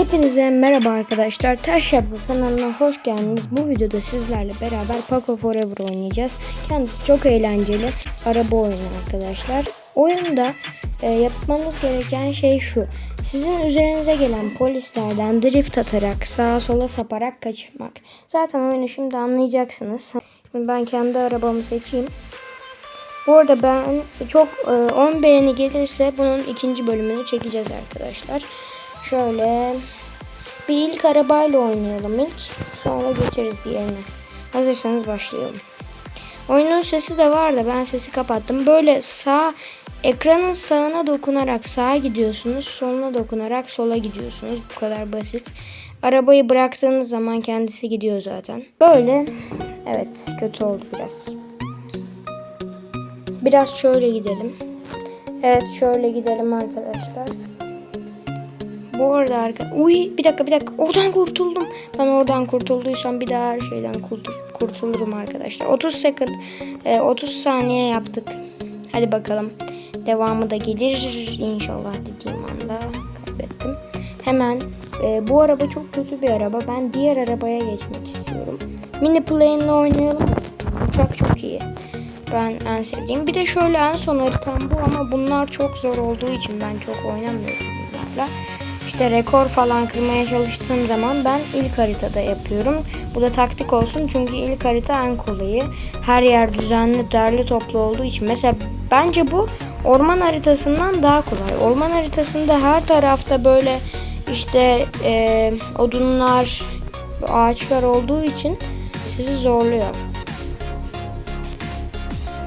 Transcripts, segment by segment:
Hepinize merhaba arkadaşlar. Ters Yapı kanalına hoş geldiniz. Bu videoda sizlerle beraber Paco Forever oynayacağız. Kendisi çok eğlenceli. Araba oyunu arkadaşlar. Oyunda e, yapmanız gereken şey şu. Sizin üzerinize gelen polislerden drift atarak sağa sola saparak kaçırmak. Zaten oyunu şimdi anlayacaksınız. Şimdi ben kendi arabamı seçeyim. Bu arada ben çok e, 10 beğeni gelirse bunun ikinci bölümünü çekeceğiz arkadaşlar. Şöyle bir ilk arabayla oynayalım ilk. Sonra geçeriz diğerine. Hazırsanız başlayalım. Oyunun sesi de var da ben sesi kapattım. Böyle sağ ekranın sağına dokunarak sağa gidiyorsunuz. Soluna dokunarak sola gidiyorsunuz. Bu kadar basit. Arabayı bıraktığınız zaman kendisi gidiyor zaten. Böyle. Evet kötü oldu biraz. Biraz şöyle gidelim. Evet şöyle gidelim arkadaşlar. Bu arada arka... Uy bir dakika bir dakika. Oradan kurtuldum. Ben oradan kurtulduysam bir daha her şeyden kurtul- kurtulurum arkadaşlar. 30 second, e, 30 saniye yaptık. Hadi bakalım. Devamı da gelir inşallah dediğim anda kaybettim. Hemen e, bu araba çok kötü bir araba. Ben diğer arabaya geçmek istiyorum. Mini plane'le oynayalım. Uçak çok iyi. Ben en sevdiğim. Bir de şöyle en son haritam bu ama bunlar çok zor olduğu için ben çok oynamıyorum. İşte rekor falan kırmaya çalıştığım zaman ben ilk haritada yapıyorum. Bu da taktik olsun çünkü ilk harita en kolayı. Her yer düzenli, derli toplu olduğu için. Mesela bence bu orman haritasından daha kolay. Orman haritasında her tarafta böyle işte e, odunlar, ağaçlar olduğu için sizi zorluyor.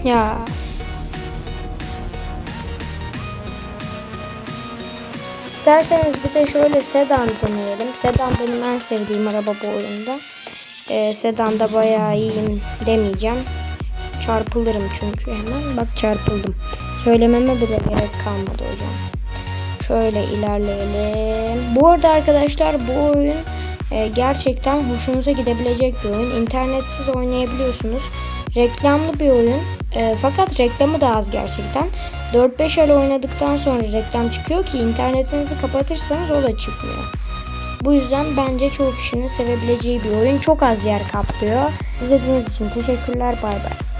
Ya İsterseniz bir de şöyle sedan deneyelim. Sedan benim en sevdiğim araba bu oyunda. Ee, sedan da bayağı iyiyim demeyeceğim. Çarpılırım çünkü hemen. Bak çarpıldım. Söylememe bile gerek kalmadı hocam. Şöyle ilerleyelim. Bu arada arkadaşlar bu oyun e, gerçekten hoşunuza gidebilecek bir oyun. İnternetsiz oynayabiliyorsunuz. Reklamlı bir oyun. E, fakat reklamı da az gerçekten. 4-5 el oynadıktan sonra reklam çıkıyor ki internetinizi kapatırsanız o da çıkmıyor. Bu yüzden bence çoğu kişinin sevebileceği bir oyun. Çok az yer kaplıyor. İzlediğiniz için teşekkürler. Bay bay.